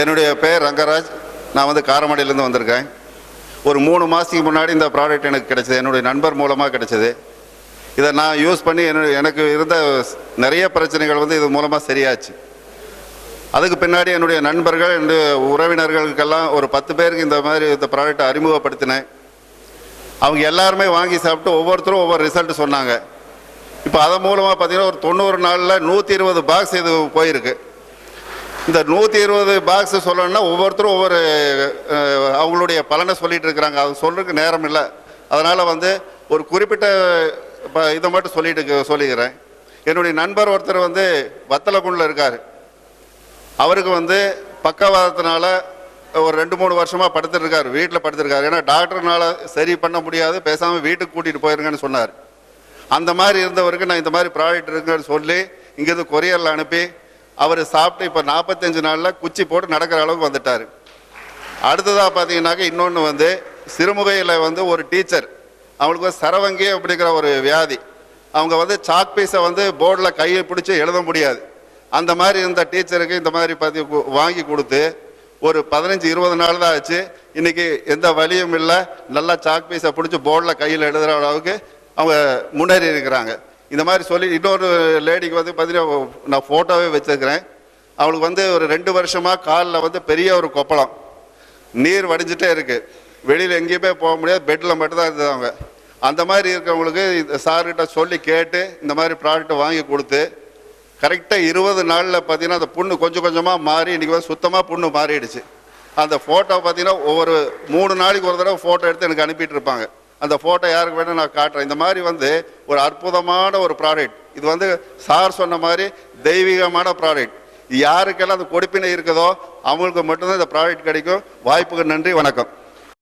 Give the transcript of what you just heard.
என்னுடைய பேர் ரங்கராஜ். நான் வந்து காரமடையிலேருந்து வந்திருக்கேன். ஒரு மூணு மாதத்துக்கு முன்னாடி இந்த ப்ராடக்ட் எனக்கு கிடச்சிது. என்னுடைய நண்பர் மூலமாக கிடைச்சது. இதை நான் யூஸ் பண்ணி என்னுடைய எனக்கு இருந்த நிறைய பிரச்சனைகள் வந்து இது மூலமாக சரியாச்சு. அதுக்கு பின்னாடி என்னுடைய நண்பர்கள் என்னுடைய உறவினர்களுக்கெல்லாம் ஒரு பத்து பேருக்கு இந்த மாதிரி இந்த ப்ராடக்ட்டை அறிமுகப்படுத்தினேன். அவங்க எல்லாருமே வாங்கி சாப்பிட்டு ஒவ்வொருத்தரும் ஒவ்வொரு ரிசல்ட் சொன்னாங்க. இப்போ அதன் மூலமாக பார்த்தீங்கன்னா ஒரு தொண்ணூறு நாளில் நூற்றி இருபது பாக்ஸ் இது போயிருக்கு. இந்த நூற்றி இருபது பாக்ஸ் சொல்லணும்னா ஒவ்வொருத்தரும் ஒவ்வொரு அவங்களுடைய பலனை சொல்லிட்டு இருக்கிறாங்க. அது சொல்றதுக்கு நேரம் இல்லை. அதனால் வந்து ஒரு குறிப்பிட்ட ப இதை மட்டும் சொல்லிட்டு சொல்லிக்கிறேன். என்னுடைய நண்பர் ஒருத்தர் வந்து வத்தலகுண்டில் இருக்கார். அவருக்கு வந்து பக்கவாதத்தினால ஒரு ரெண்டு மூணு வருஷமாக படுத்துட்டுருக்கார் வீட்டில் படுத்துருக்காரு ஏன்னா டாக்டர்னால சரி பண்ண முடியாது. பேசாமல் வீட்டுக்கு கூட்டிகிட்டு போயிருங்கன்னு சொன்னார். அந்த மாதிரி இருந்தவருக்கு நான் இந்த மாதிரி ப்ராடக்ட் இருக்குன்னு சொல்லி இங்கேருந்து கொரியரில் அனுப்பி அவர் சாப்பிட்டு இப்போ நாற்பத்தஞ்சு நாளில் குச்சி போட்டு நடக்கிற அளவுக்கு வந்துட்டார். அடுத்ததாக பார்த்தீங்கன்னாக்க இன்னொன்று வந்து சிறுமுகையில் வந்து ஒரு டீச்சர் அவங்களுக்கு வந்து சரவங்கி அப்படிங்கிற ஒரு வியாதி. அவங்க வந்து சாக் பீஸை வந்து போர்டில் கையை பிடிச்சி எழுத முடியாது. அந்த மாதிரி இருந்த டீச்சருக்கு இந்த மாதிரி பார்த்து வாங்கி கொடுத்து ஒரு பதினஞ்சு இருபது நாள் தான் ஆச்சு. இன்றைக்கி எந்த வலியும் இல்லை. நல்லா சாக் பீஸை பிடிச்சி போர்டில் கையில் எழுதுகிற அளவுக்கு அவங்க முன்னேறி இருக்கிறாங்க. இந்த மாதிரி சொல்லி இன்னொரு லேடிக்கு வந்து பார்த்தீங்கன்னா நான் ஃபோட்டோவே வச்சுருக்கிறேன். அவளுக்கு வந்து ஒரு ரெண்டு வருஷமாக காலில் வந்து பெரிய ஒரு கொப்பளம். நீர் வடிஞ்சிட்டே இருக்குது வெளியில் எங்கேயுமே போக முடியாது. பெட்டில் மட்டும்தான் அவங்க. அந்த மாதிரி இருக்கவங்களுக்கு சார்கிட்ட சொல்லி கேட்டு இந்த மாதிரி ப்ராடக்ட் வாங்கி கொடுத்து கரெக்டாக இருபது நாளில் பார்த்தீங்கன்னா அந்த புண்ணு கொஞ்சம் கொஞ்சமாக மாறி இன்றைக்கி வந்து சுத்தமாக புண்ணு மாறிடுச்சு. அந்த ஃபோட்டோ பார்த்தீங்கன்னா ஒவ்வொரு மூணு நாளைக்கு ஒரு தடவை ஃபோட்டோ எடுத்து எனக்கு அனுப்பிட்டு இருப்பாங்க. அந்த ஃபோட்டோ யாருக்கு வேணும் நான் காட்டுறேன். இந்த மாதிரி வந்து ஒரு அற்புதமான ஒரு ப்ராடக்ட் இது வந்து சார் சொன்ன மாதிரி தெய்வீகமான ப்ராடக்ட் யாருக்கெல்லாம் அந்த கொடுப்பினை இருக்குதோ அவங்களுக்கு மட்டும்தான் இந்த ப்ராடக்ட் கிடைக்கும். வாய்ப்புக்கு நன்றி வணக்கம்.